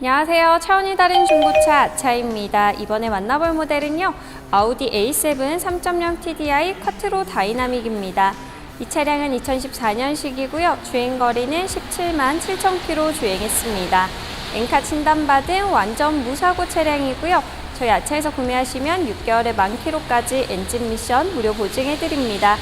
안녕하세요. 차원이 다른 중고차 아차입니다. 이번에 만나볼 모델은요. 아우디 A7 3.0 TDI 쿼트로 다이나믹입니다. 이 차량은 2014년식이고요. 주행거리는 17만 7천 킬로 주행했습니다. 엔카 진단받은 완전 무사고 차량이고요. 저희 아차에서 구매하시면 6개월의 만 킬로까지 엔진 미션 무료 보증해드립니다.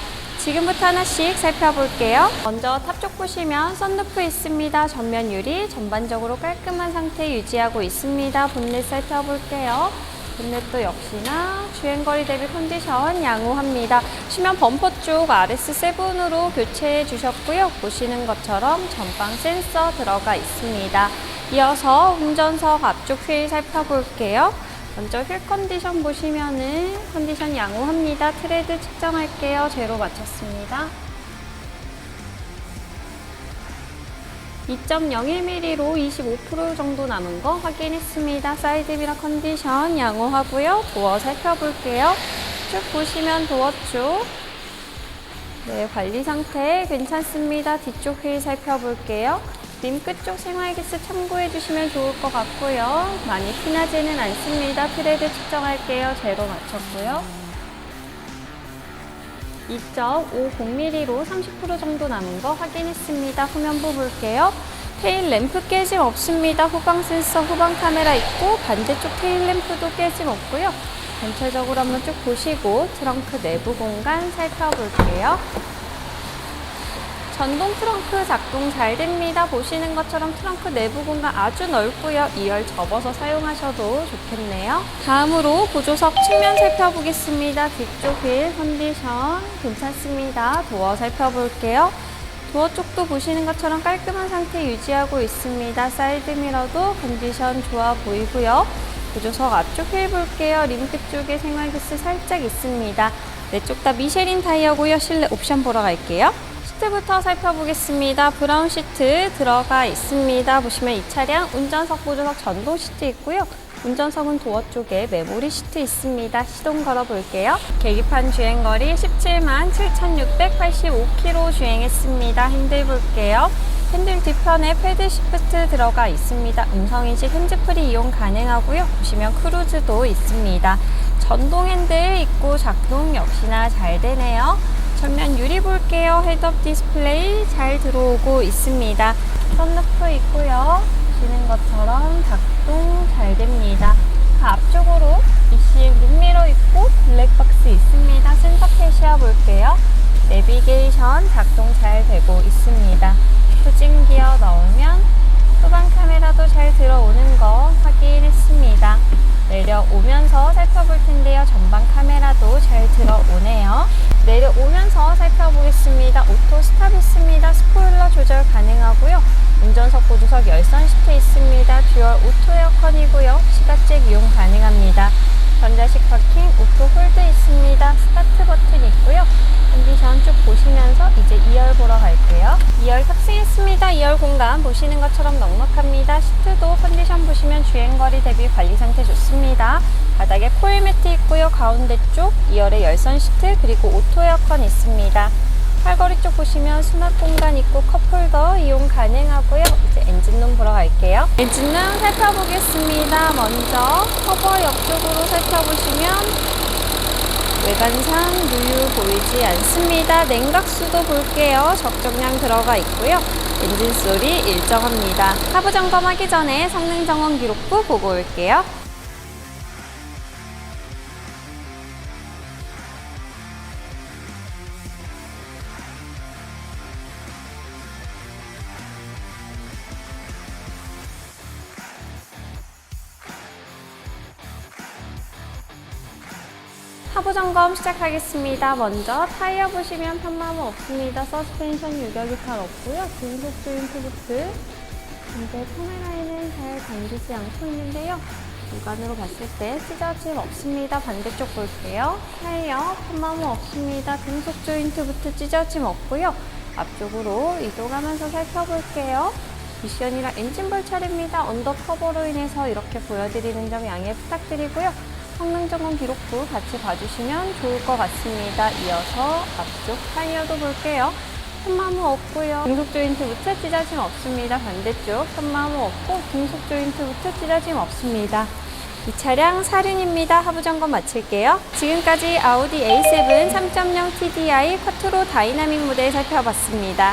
지금부터 하나씩 살펴볼게요. 먼저 탑쪽 보시면 썬루프 있습니다. 전면 유리 전반적으로 깔끔한 상태 유지하고 있습니다. 본넷 살펴볼게요. 본넷도 역시나 주행거리 대비 컨디션 양호합니다. 시면 범퍼 쪽 RS7으로 교체해 주셨고요. 보시는 것처럼 전방 센서 들어가 있습니다. 이어서 운전석 앞쪽 휠 살펴볼게요. 먼저 휠 컨디션 보시면은 컨디션 양호합니다. 트레드 측정할게요. 제로 맞췄습니다. 2.01mm로 25% 정도 남은 거 확인했습니다. 사이드 미러 컨디션 양호하고요. 도어 살펴볼게요. 쭉 보시면 도어 쪽 네, 관리 상태 괜찮습니다. 뒤쪽 휠 살펴볼게요. 림 끝쪽 생활기스 참고해 주시면 좋을 것 같고요. 많이 티나지는 않습니다. 트레드 측정할게요. 제로 맞췄고요. 2.50mm로 30% 정도 남은 거 확인했습니다. 후면부 볼게요. 테일 램프 깨짐 없습니다. 후방 센서, 후방 카메라 있고 반대쪽 테일 램프도 깨짐 없고요. 전체적으로 한번 쭉 보시고 트렁크 내부 공간 살펴볼게요. 전동 트렁크 작동 잘 됩니다. 보시는 것처럼 트렁크 내부 공간 아주 넓고요. 2열 접어서 사용하셔도 좋겠네요. 다음으로 보조석 측면 살펴보겠습니다. 뒤쪽 휠 컨디션 괜찮습니다. 도어 살펴볼게요. 도어 쪽도 보시는 것처럼 깔끔한 상태 유지하고 있습니다. 사이드 미러도 컨디션 좋아 보이고요. 보조석 앞쪽 휠 볼게요. 림크 쪽에 생활기스 살짝 있습니다. 네 쪽 다 미쉐린 타이어고요. 실내 옵션 보러 갈게요. 시트부터 살펴보겠습니다. 브라운 시트 들어가 있습니다. 보시면 이 차량 운전석 보조석 전동 시트 있고요. 운전석은 도어 쪽에 메모리 시트 있습니다. 시동 걸어 볼게요. 계기판 주행거리 17만 7,685km 주행했습니다. 핸들 볼게요. 핸들 뒤편에 패드 시프트 들어가 있습니다. 음성인식 핸즈프리 이용 가능하고요. 보시면 크루즈도 있습니다. 전동 핸들 있고 작동 역시나 잘 되네요. 전면 유리 볼게요. 헤드업 디스플레이 잘 들어오고 있습니다. 선루프 있고요. 보시는 것처럼 작동 잘 됩니다. 그 앞쪽으로 ECM 룸미러 있고 블랙박스 있습니다. 센터 캐시아 볼게요. 내비게이션 작동 살펴보겠습니다. 오토 스탑 있습니다. 스포일러 조절 가능하고요. 운전석 보조석 열선 시트 있습니다. 듀얼 오토 에어컨이고요. 시각잭 이용 가능합니다. 전자식 파킹, 오토 홀드 있습니다. 스타트 버튼 있고요. 컨디션 쭉 보시면서 이제 2열 보러 갈게요. 2열 탑승했습니다. 2열 공간 보시는 것처럼 넉넉합니다. 시트도 컨디션 보시면 주행거리 대비 관리 상태 좋습니다. 바닥에 코일 매트 있고요. 가운데 쪽 2열에 열선 시트 그리고 오토 에어컨 있습니다. 팔걸이 쪽 보시면 수납 공간 있고 컵홀더 이용 가능하고요. 이제 엔진룸 보러 갈게요. 엔진룸 살펴보겠습니다. 먼저 커버 옆쪽으로 살펴보시면 외관상 누유 보이지 않습니다. 냉각수도 볼게요. 적정량 들어가 있고요. 엔진 소리 일정합니다. 하부 점검하기 전에 성능 점검 기록부 보고 올게요. 하부 점검 시작하겠습니다. 먼저 타이어 보시면 편마모 없습니다. 서스펜션 유격이 잘 없고요. 등속 조인트 부트. 이제 카메라에는 잘 담기지 않고 있는데요. 육안으로 봤을 때 찢어짐 없습니다. 반대쪽 볼게요. 타이어 편마모 없습니다. 등속 조인트 부트 찢어짐 없고요. 앞쪽으로 이동하면서 살펴볼게요. 미션이랑 엔진볼 차례입니다. 언더커버로 인해서 이렇게 보여드리는 점 양해 부탁드리고요. 성능 점검 기록부 같이 봐주시면 좋을 것 같습니다. 이어서 앞쪽 타이어도 볼게요. 편마모 없고요. 등속 조인트부터 찢어짐 없습니다. 반대쪽 편마모 없고 등속 조인트부터 찢어짐 없습니다. 이 차량 사륜입니다. 하부 점검 마칠게요. 지금까지 아우디 A7 3.0 TDI 쿼트로 다이나믹 모델 살펴봤습니다.